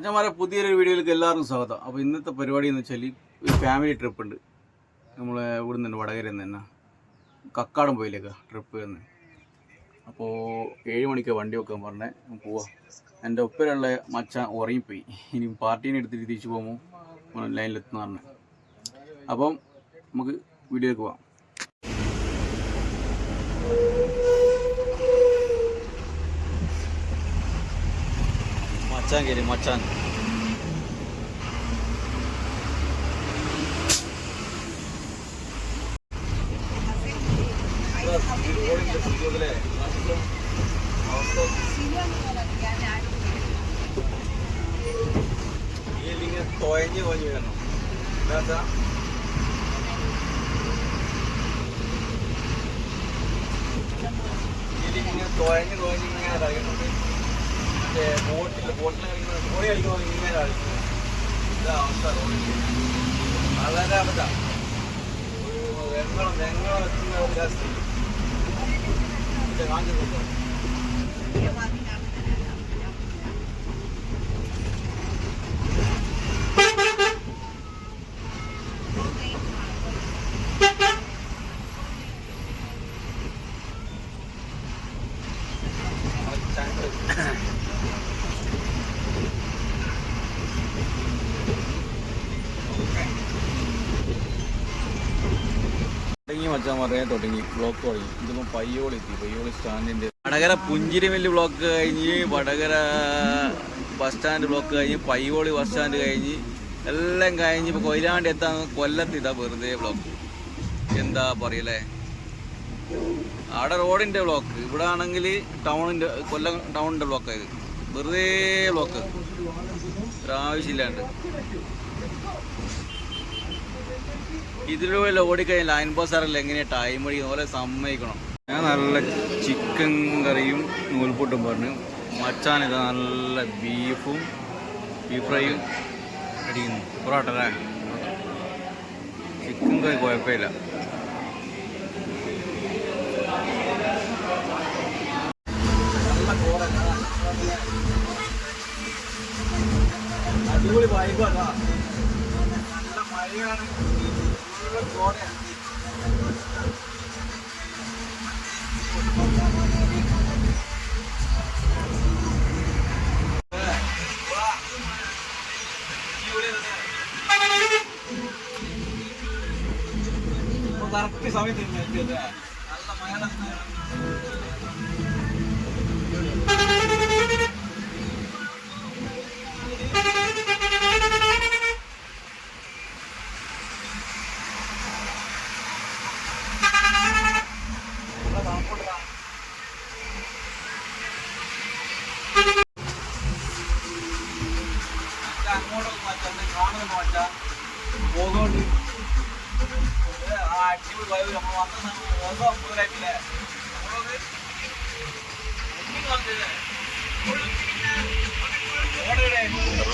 മച്ചന്മാരെ പുതിയൊരു വീഡിയോയിലേക്ക് എല്ലാവർക്കും സ്വാഗതം. അപ്പോൾ ഇന്നത്തെ പരിപാടി എന്ന് വെച്ചാൽ ഒരു ഫാമിലി ട്രിപ്പ് ഉണ്ട്. നമ്മൾ ഇവിടെ നിന്ന് വടകരയിൽ നിന്ന് തന്നെ കക്കാടം പോയില്ലേക്കാ ട്രിപ്പ് എന്ന് അപ്പോൾ ഏഴ് മണിക്ക് വണ്ടി വെക്കാൻ പറഞ്ഞേ. പോവാ. എന്റെ ഒപ്പരമുള്ള മച്ച ഉറങ്ങിപ്പോയി. ഇനി പാർട്ടീനെ എടുത്തിട്ട് തിരിച്ചു പോകുമ്പോൾ ലൈനിലെത്തുന്ന പറഞ്ഞേ. അപ്പം നമുക്ക് വീഡിയോയിലേക്ക് പോവാം. മച്ചാൻ കയറി മച്ചാൻ തോയഞ്ഞ് തോഞ്ഞ് വരണം എന്താ ഇതിലിങ്ങനെ തോയഞ്ഞ് തോഞ്ഞ് ഇങ്ങനെ ഇറങ്ങുന്നുണ്ട് മറ്റേ ബോട്ടിൽ ബോട്ടിൽ കളിക്കുന്ന തോണി കളിക്കുമ്പോൾ ഇങ്ങനെ കളിക്കുന്നത് ഇതാ അവസ്ഥ റോഡിൽ വളരെ അബദ്ധ ഒരു വെങ്ങളം വെങ്ങളം എത്തുന്ന ഒരു രസം ഇത് കാണിച്ചു കൊടുക്കാം തുടങ്ങി പറയാൻ തുടങ്ങി. ബ്ലോക്ക് തുടങ്ങി. ഇതിപ്പോ പയ്യോളി പയ്യോളി സ്റ്റാൻഡിന്റെ വടകര ബ്ലോക്ക് കഴിഞ്ഞ് വടകര ബസ് സ്റ്റാൻഡ് ബ്ലോക്ക് കഴിഞ്ഞ് പയ്യോളി ബസ് സ്റ്റാൻഡ് കഴിഞ്ഞ് എല്ലാം കഴിഞ്ഞ് ഇപ്പൊ കൊയിലാണ്ടി എത്താൻ കൊല്ലത്തിതാ വെറുതെ ബ്ലോക്ക് എന്താ പറയലേ? അവിടെ റോഡിന്റെ ബ്ലോക്ക് ഇവിടെ ആണെങ്കിൽ ടൗണിന്റെ കൊല്ലം ടൗണിന്റെ ബ്ലോക്ക് ഇത് വെറുതെ ബ്ലോക്ക് ഒരാവശ്യമില്ലാണ്ട് ഇതിലൂടെ ഓടിക്കഴിഞ്ഞാൽ ലൈൻ ബസ്സാറല്ല എങ്ങനെയാ ടൈം അടിക്കുന്ന പോലെ സമ്മതിക്കണം. ഞാൻ നല്ല ചിക്കൻ കറിയും നൂൽപൊട്ടും പറഞ്ഞു. മച്ചാൻ ഇത് നല്ല ബീഫും ബീഫ് ഫ്രൈയും അടിക്കുന്നു. പൊറോട്ട അല്ലേ? ചിക്കൻ കറി കുഴപ്പമില്ല. അടിപൊളി വൈബാണ് നല്ല മഴയാണ്. കറക്റ്റ് സമയത്ത് എത്തിയത്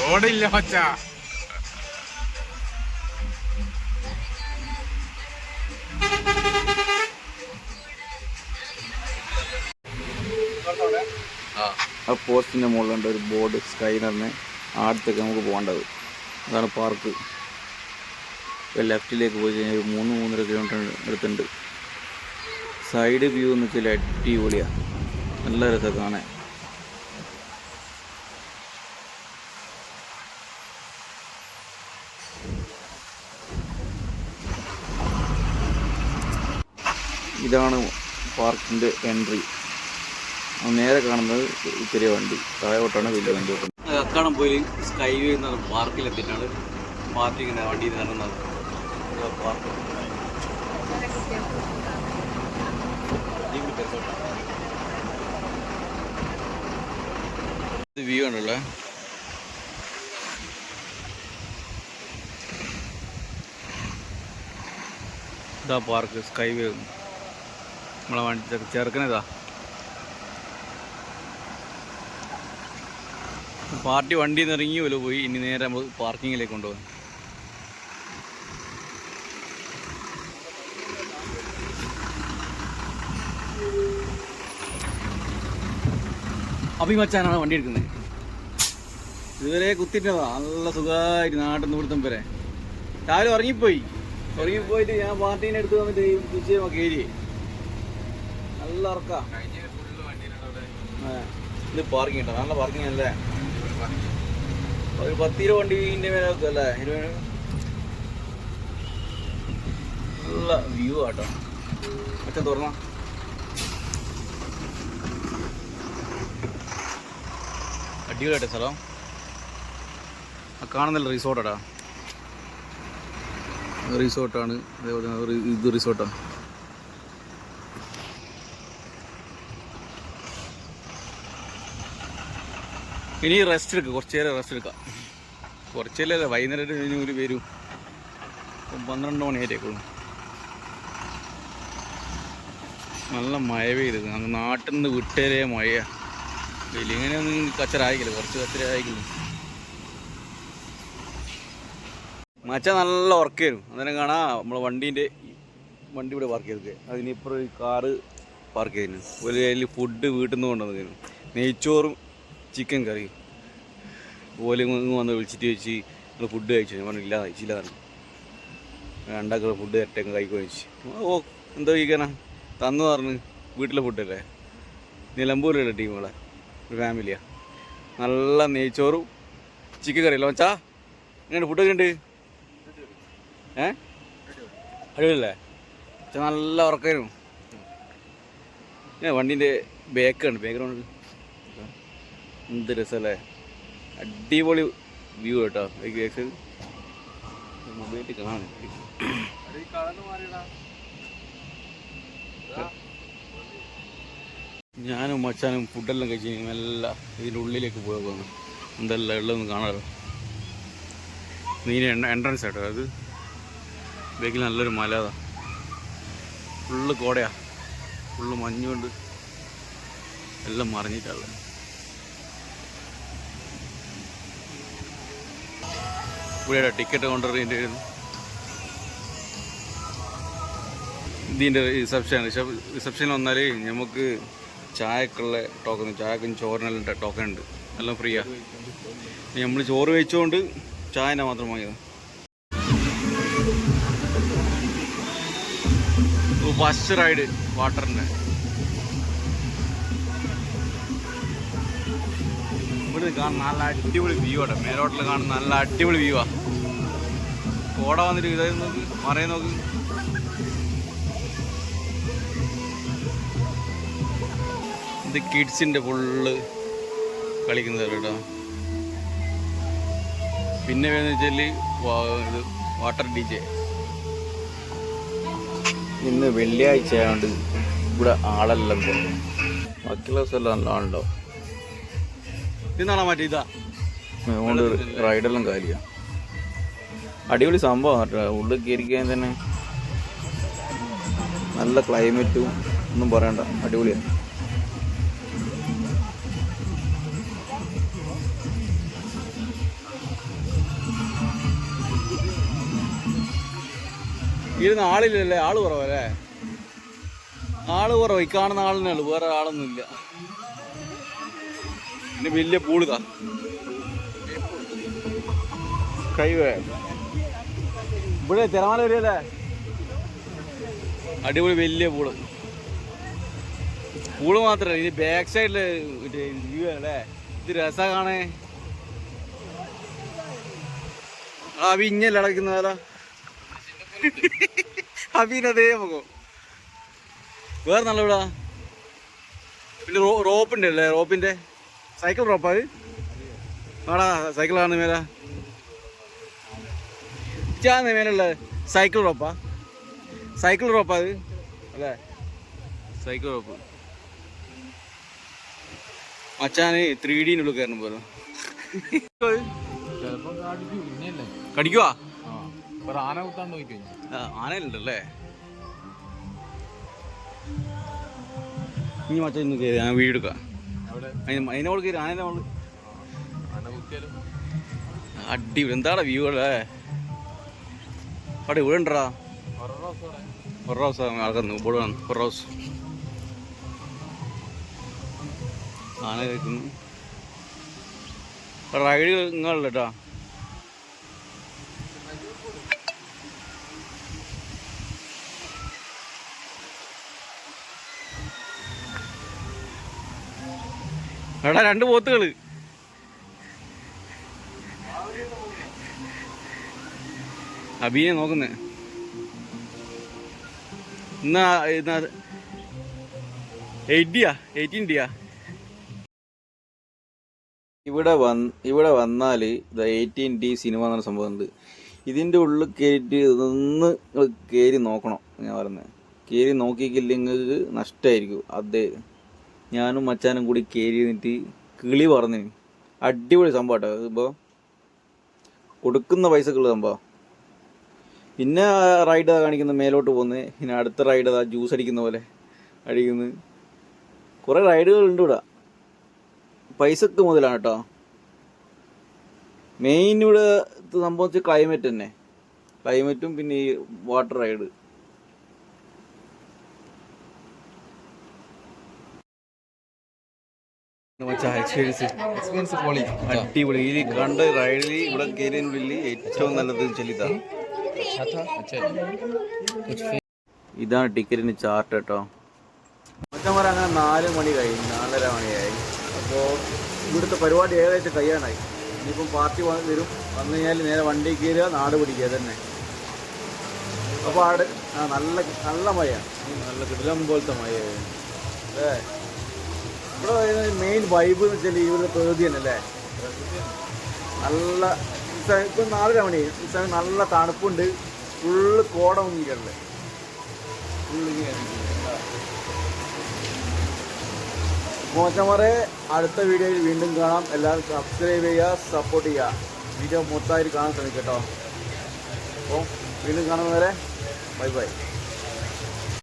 റോഡില്ല മച്ചാ. ആ. പോസ്റ്റിന്റെ മുകളിലുണ്ട് ഒരു ബോർഡ് സ്കൈനറിന് അടുത്തേക്ക് നമുക്ക് പോകേണ്ടത്. അതാണ് പാർക്ക്. ലെഫ്റ്റിലേക്ക് പോയി കഴിഞ്ഞാൽ ഒരു മൂന്ന് മൂന്നര കിലോമീറ്റർ അടുത്തുണ്ട്. സൈഡ് വ്യൂ വെച്ചാൽ അടിപൊളിയാണ് നല്ല രസം കാണാൻ ഇതാണ് പാർക്കിന്റെ എൻട്രി. നേരെ കാണുന്നത് ചെറിയ വണ്ടി. താഴോട്ടാണ് വലിയ വണ്ടി കക്കാടം പോയി സ്കൈ വ്യൂ എന്ന പാർക്കിലെത്തിയിട്ടാണ് പാർട്ടി ഇങ്ങനെ വണ്ടിയിൽ നടന്നത് പാർക്ക് ഇത് വ്യൂ ആണല്ലേ? ഇതാ പാർക്ക് സ്കൈ വേ നമ്മളെ വണ്ടി ചെറുക്കനേതാ പാർട്ടി വണ്ടിയിൽ നിന്ന് ഇറങ്ങി പോയി. ഇനി നേരെ നമ്മൾ പാർക്കിങ്ങിലേക്ക് കൊണ്ടുപോകും അപ്പൊ ഈ മച്ചാനാണ് വണ്ടി എടുക്കുന്നത്. ഇതുവരെ കുത്തിട്ടതാ നല്ല സുഖമായിട്ട് നാട്ടിൽ നിന്ന് ഇവിടുത്തെ വരെ. രാവിലെ ഉറങ്ങിപ്പോയി. ഉറങ്ങിപ്പോയിട്ട് ഞാൻ പാർട്ടീനെ എടുത്ത് വന്നിട്ട് ഉച്ചയോ കയറി നല്ല ഉറക്കാ. ഇത് പാർക്കിംഗ് ഉണ്ടോ നല്ല പാർക്കിംഗ് അല്ലേ? ഒരു പത്തിര വണ്ടീന്റെ മേലെ വെക്കും അല്ലേ? ഇരുപത് നല്ല വ്യൂ ആട്ടോ. മറ്റേ തുറന്ന? അടിപൊളിയാട്ടെ സ്ഥലം. ആ കാണുന്നില്ല റിസോർട്ടാടാ റിസോർട്ടാണ് അതേപോലെ ഇത് റിസോർട്ടാണ് ഇനി റെസ്റ്റ് എടുക്കുക കുറച്ച് നേരം റെസ്റ്റ് എടുക്കാം. കുറച്ച് നേരം വൈകുന്നേരം ഇനി ഒരു വരും. പന്ത്രണ്ട് മണിയായിട്ടേക്കുള്ളൂ നല്ല മഴ പെയ്തത് നാട്ടിൽ നിന്ന് വിട്ടേരേ മഴയാ. വലിയ ഒന്നും കച്ചറായിക്കില്ല. കുറച്ച് കച്ചറായിക്കില്ല. മച്ച നല്ല വർക്ക് ചെയ്യും അന്നേരം കാണാ നമ്മളെ വണ്ടീന്റെ വണ്ടി ഇവിടെ പാർക്ക് ചെയ്തത് അതിനിപ്പുറം ഒരു കാറ് പാർക്ക് ചെയ്തിരുന്നു ഒരു കയ്യിൽ ഫുഡ് വീട്ടിൽ നിന്ന് കൊണ്ടുവന്നു നെയ്ച്ചോറും ചിക്കൻ കറിയും. ഓല വന്ന് വിളിച്ചിട്ട് വെച്ച് നിങ്ങൾ ഫുഡ് കഴിച്ചു? ഞാൻ പറഞ്ഞു ഇല്ല കഴിച്ചില്ല പറഞ്ഞു. രണ്ടാക്കുള്ള ഫുഡ് തരട്ടേക്ക് കഴിക്കുക കഴിച്ചു ഓ എന്താ കഴിക്കാനാ തന്നു പറഞ്ഞു. വീട്ടിലെ ഫുഡല്ലേ നിലമ്പൂരിലുള്ള ടീമുകളെ ഒരു ഫാമിലിയാ. നല്ല നെയ്ച്ചോറും ചിക്കൻ കറി അല്ലോ ചാ എങ്ങനെ ഫുഡൊക്കെ ഉണ്ട് ഏ? അടിപൊളിയല്ലേ? പക്ഷെ നല്ല ഉറക്കായിരുന്നു ഏ വണ്ടീന്റെ ബേക്കാണ് ബാക്ക്ഗ്രൗണ്ട് എന്ത് രസമല്ലേ? അടിപൊളി വ്യൂ കേട്ടോ. സൈഡ് മൊബൈലിൽ കാണാൻ. ഞാനും മച്ചാനും ഫുഡെല്ലാം കഴിച്ച് മെല്ലെ ഇതിന്റെ ഉള്ളിലേക്ക് പോകാണ് എന്തെല്ലാം ഉള്ളതെന്ന് കാണാമല്ലോ നീ എൻട്രൻസ് ആട്ടോ അത്. ബേക്കിൽ നല്ലൊരു മല അതാ. ഫുള്ള് കോടയാ. ഫുള്ള് മഞ്ഞുകൊണ്ട് എല്ലാം മറിഞ്ഞിട്ടുള്ളത്. ഇവിടെ ടിക്കറ്റ് കൗണ്ടറിന്റെ ഇതിന്റെ റിസപ്ഷൻ റിസപ്ഷൻ വന്നാൽ നമുക്ക് ചായക്കുള്ള ടോക്കൺ ചായക്കും ചോറിനെല്ലാം ടോക്കൺ ഉണ്ട്. എല്ലാം ഫ്രീയാ നമ്മൾ ചോറ് കഴിച്ചുകൊണ്ട് ചായന മാത്രം വാങ്ങിയത്. ഫസ്റ്റ് റൈഡ് വാട്ടറിന്റെ ഇവിടെ കാണുന്ന നല്ല അടിപൊളി വ്യൂ ആണ് മേലോട്ടിൽ കാണുന്ന നല്ല അടിപൊളി വ്യൂ ആ. കോട വന്നിട്ട് ഇതായി നോക്ക് മറയെ നോക്ക്. ഇത് കിഡ്സിന്റെ ഫുള്ള് കളിക്കുന്നത് കേട്ടോ. പിന്നെ വേണമെന്ന് വെച്ചാൽ ഇത് വാട്ടർ ഡി ജെ ഇന്ന് വെള്ളിയാഴ്ച ആയതുകൊണ്ട് ഇവിടെ ആളെല്ലാം പോകും ബാക്കിയുള്ള സ്ഥലം നല്ല ആളുണ്ടോ? ഇന്നാണോ മറ്റേ ഇതാ. അതുകൊണ്ട് റൈഡെല്ലാം കാര്യമാണ് അടിപൊളി സംഭവം കേട്ടോ ഉള്ളിൽ കയറിക്കാൻ തന്നെ. നല്ല ക്ലൈമറ്റും ഒന്നും പറയണ്ട അടിപൊളിയാണ് ഇരുന്ന് ആളില്ലല്ലേ? ആൾ കുറവല്ലേ? ആൾ കുറവ്. ഈ കാണുന്ന ആളിനെ ഉള്ളു. വേറെ ആളൊന്നുമില്ല. പിന്നെ വലിയ പൂളിതാ കൈവേ ഇവിടെ തിരമാല വരികല്ലേ അടിപൊളി വലിയ പൂൾ പൂൾ മാത്രല്ല ഇത് ബാക്ക് സൈഡിൽ വ്യൂ അല്ലേ? ഇത് രസ കാണേ ആ വിഞ്ഞല്ലേ അടയ്ക്കുന്നതാ അബീനതേ മുഖം വേറെ നല്ല ഇവിടെ പിന്നെ റോ റോപ്പിന്റെ അല്ലേ റോപ്പിന്റെ? സൈക്കിൾ റോപ്പാ അത്? ആടാ സൈക്കിളാണ് മേല. ഇച്ചാന്ന് മേലുള്ള സൈക്കിൾ റോപ്പാ സൈക്കിൾ റോപ്പാ അത്? അല്ലേ? സൈക്കിൾ റോപ്പ് മച്ചാന് ത്രീ ഡീനുള്ളിൽ കയറണം പോലെ. കടിക്കുവാ? ആന കുത്താണ്ട് പോയി ആനയിലുണ്ടല്ലേ ഇനി മറ്റേ ഇന്ന് കയറി ഞാൻ വീട് എടുക്കാം അവിടെ അതിന് അതിനോട് കയറി ആനയുടെ മോൾ അടിപൊളി എന്താടാ വ്യൂ അല്ലേ അവിടെ ഇവിടെ ഉണ്ടടാ. ഒരു റോസ് ആൾക്കാർ ഇവിടെ ഒരു റോസ് ആന കഴിക്കുന്നു റൈഡ് നിങ്ങളുള്ള കേട്ടോ എടാ രണ്ട് പോത്തുകൾ. അബീനെ നോക്കുന്നേ. എന്നാ എന്നാ എയ്റ്റിയാ? എയ്റ്റീൻ ഡിയാ ഇവിടെ വന്ന് ഇവിടെ വന്നാൽ ദ എയ്റ്റീൻ ഡി സിനിമ എന്നൊരു സംഭവമുണ്ട് ഇതിന്റെ ഉള്ളിൽ കയറ്റി ഇതൊന്ന് കയറി നോക്കണം ഞാൻ പറഞ്ഞത് കയറി നോക്കിയില്ലെങ്കിൽ നഷ്ടമായിരിക്കും അതേ ഞാനും മച്ചാനും കൂടി കയറി നിന്നിട്ട് കിളി പറഞ്ഞു അടിപൊളി സംഭവം കേട്ടോ ഇതിപ്പോൾ കൊടുക്കുന്ന പൈസക്കുള്ള സംഭവം. പിന്നെ റൈഡ് കാണിക്കുന്ന മേലോട്ട് പോകുന്നത് പിന്നെ അടുത്ത റൈഡ് അതാ ജ്യൂസ് അടിക്കുന്ന പോലെ അടിക്കുന്നത് കുറേ റൈഡുകൾ ഉണ്ട് ഇവിടെ. പൈസക്ക് മുതലാണ് കേട്ടോ മെയിൻ ഇവിടെ സംഭവിച്ച ക്ലൈമറ്റ് തന്നെ. ക്ലൈമറ്റും പിന്നെ ഈ വാട്ടർ റൈഡ് എക്സ്പീരിയൻസ് പൊളി. അടിപൊളി. ഈ കണ്ട റൈഡിൽ ഇവിടെ കയറിയതിനുള്ളിൽ ഏറ്റവും നല്ലത് ചെല്ലിതാ ഇതാണ് ടിക്കറ്റിന് ചാർട്ട് കേട്ടോ. മൊത്തം അങ്ങനെ നാല് മണി കഴിഞ്ഞു നാലര മണിയായി. അപ്പോൾ ഇവിടുത്തെ പരിപാടി ഏകദേശം കഴിയാനായി. ഇനിയിപ്പം പാർട്ടി വന്ന് വരും. വന്നു കഴിഞ്ഞാൽ നേരെ വണ്ടി കയറുക നാട് പിടിക്കുക തന്നെ അപ്പോൾ ആട് ആ നല്ല നല്ല മഴയാണ്. നല്ല കിടിലം പോലത്തെ മഴയായിരുന്നു. അല്ലേ ഇവിടെ മെയിൻ വൈബ് എന്ന് വെച്ചാൽ ഇവിടുത്തെ പ്രകൃതി തന്നെയല്ലേ നല്ല ഇപ്പം നാലര മണി ഈ സമയം നല്ല തണുപ്പുണ്ട്. ഫുള്ള് കോട മുങ്ങിയിട്ടുള്ളത് ഫുള്ള് മോശമാരെ അടുത്ത വീഡിയോയിൽ വീണ്ടും കാണാം. എല്ലാവരും സബ്സ്ക്രൈബ് ചെയ്യുക സപ്പോർട്ട് ചെയ്യുക. വീഡിയോ മൊത്തമായിട്ട് കാണാൻ ശ്രമിക്കട്ടോ അപ്പോൾ വീണ്ടും കാണുന്നവരെ ബൈ ബൈ